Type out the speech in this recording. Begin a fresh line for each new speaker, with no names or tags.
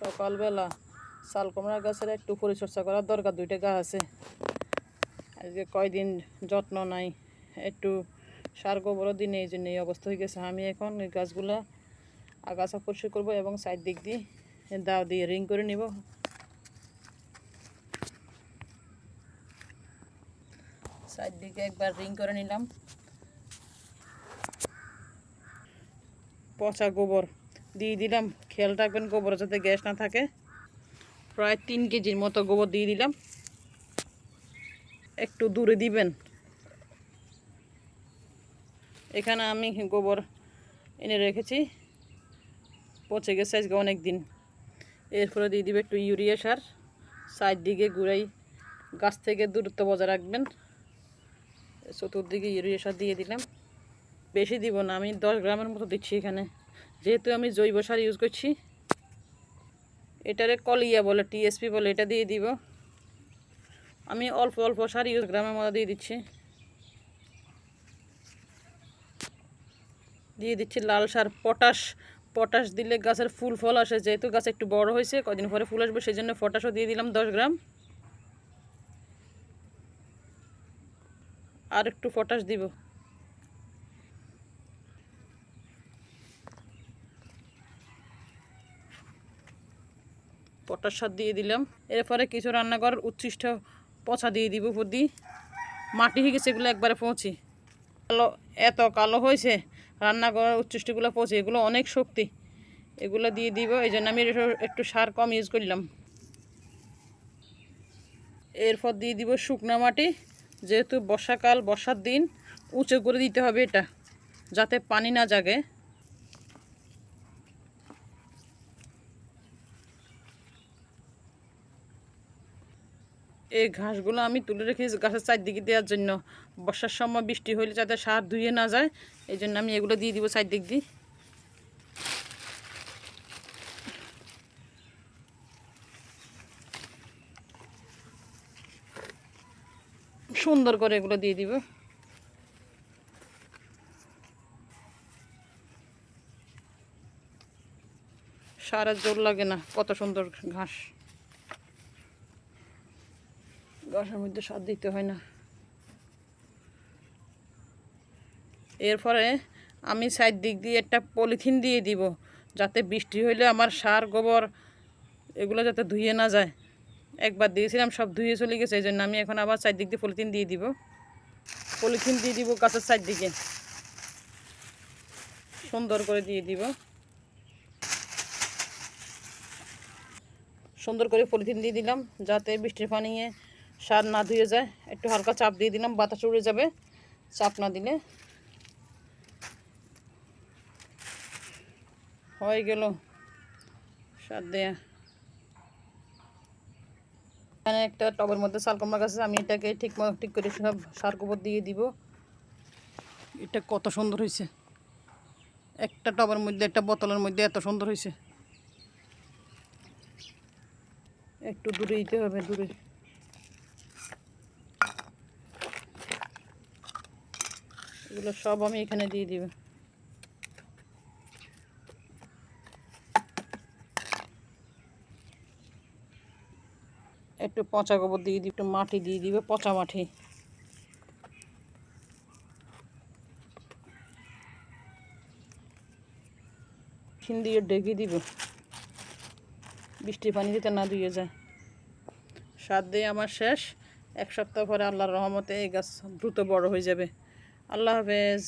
সকালবেলা শাল কুমড়া গাছের একটু পরিচর্যা করার দরকার, দুইটা গাছ আছে। আজকে কয়দিন যত্ন নাই, একটু সার গোবরও দিনে এই জন্য এই অবস্থা হয়ে গেছে। আমি এখন এই গাছগুলা আগাছা পরিষ্কার করব এবং সাইড দিক দিয়ে দাও দিয়ে রিং করে নিব। সাইড দিকে একবার রিং করে নিলাম। পচা গোবর। দিয়ে দিলাম। খেয়াল রাখবেন গোবর যাতে গ্যাস না থাকে। প্রায় তিন কেজির মতো গোবর দিয়ে দিলাম। একটু দূরে দিবেন। এখানে আমি গোবর এনে রেখেছি। পচে গেছে আজকে অনেক দিন এরপরে দিয়ে দিবে একটু ইউরিয়া সার। সাইড দিকে গুড়াই গাছ থেকে দূরত্ব বজায় রাখবেন। চতুর্দিকে ইউরিয়া সার দিয়ে দিলাম। বেশি দিব না, আমি দশ গ্রামের মতো দিচ্ছি এখানে। যেহেতু আমি জৈব সার ইউজ করছি, এটারে কলিয়া বলে টিএসপি বলে, এটা দিয়ে দিব। আমি অল্প অল্প সার ইউজ গ্রামের মতো দিয়ে দিচ্ছি। দিয়ে দিচ্ছি লাল সার, পটাশ। পটাশ দিলে গাছের ফুল ফল আসে। যেহেতু গাছ একটু বড় হয়েছে, কদিন পরে ফুল আসবে সেই জন্য পটাশও দিয়ে দিলাম দশ গ্রাম। আর একটু পটাশ দিব। পটাশ সার দিয়ে দিলাম। এরপরে কিছু রান্নাঘর উচ্ছিষ্ট পচা দিয়ে দিব দিয়ে মাটি হয়ে গেছে এগুলো একবারে পৌঁছি কালো, এত কালো হয়েছে, রান্নাঘর উচ্ছিষ্টগুলো পচে। এগুলো অনেক শক্তি। এগুলো দিয়ে দিব, এই জন্য আমি একটু সার কম ইউজ করলাম। এরপর দিয়ে দিব শুকনো মাটি। যেহেতু বর্ষাকাল, বর্ষার দিন, উঁচু করে দিতে হবে এটা, যাতে পানি না জাগে। এই ঘাসগুলো আমি তুলে রেখেছি গাছের চারদিকে দেওয়ার জন্য। বর্ষার সময় বৃষ্টি হলে যাতে সার ধুয়ে না যায়, এই জন্য আমি এগুলো দিয়ে দিব চারদিক দিয়ে। সুন্দর করে এগুলো দিয়ে দিব। সারের জোর লাগে না, কত সুন্দর ঘাস। ঘাসের মধ্যে সার দিতে হয় না। এরপরে আমি সাইড দিক দিয়ে একটা পলিথিন দিয়ে দিব, যাতে বৃষ্টি হইলে আমার সার, গোবর এগুলো যাতে ধুয়ে না যায়। একবার দিয়েছিলাম, সব ধুয়ে চলে গেছে, এই জন্য আমি এখন আবার সাইড দিক দিয়ে পলিথিন দিয়ে দিব। পলিথিন দিয়ে দিব গাছের সাইড দিকে। সুন্দর করে দিয়ে দিব। সুন্দর করে পলিথিন দিয়ে দিলাম, যাতে বৃষ্টির পানিয়ে সার না ধুয়ে যায়, একটু হালকা চাপ দিয়ে দিলাম, বাতাস উড়ে যাবে, চাপ না দিলে। হয়ে গেল সার দেয়া। এখানে একটা টবের মধ্যে শালকুমড়া গাছ, আমি এটাকে ঠিক ঠিক করে সব সার গোবর দিয়ে দিব। এটা কত সুন্দর হয়েছে। একটা টবের মধ্যে, একটা বোতলের মধ্যে এত সুন্দর হয়েছে। একটু দূরে দিতে হবে, দূরে। এগুলো সব আমি এখানে দিয়ে দিব। একটু পচা গোবর দিয়ে দিব, একটু মাটি দিয়ে দিবে, পচা মাটি। ফিন দিয়ে ডেকে দিব। বৃষ্টির পানি দিতে না দিয়ে যায়। সার দিয়ে আমার শেষ। এক সপ্তাহ পরে আল্লাহর রহমতে এই গাছ দ্রুত বড় হয়ে যাবে। আল্লাহ হাফেজ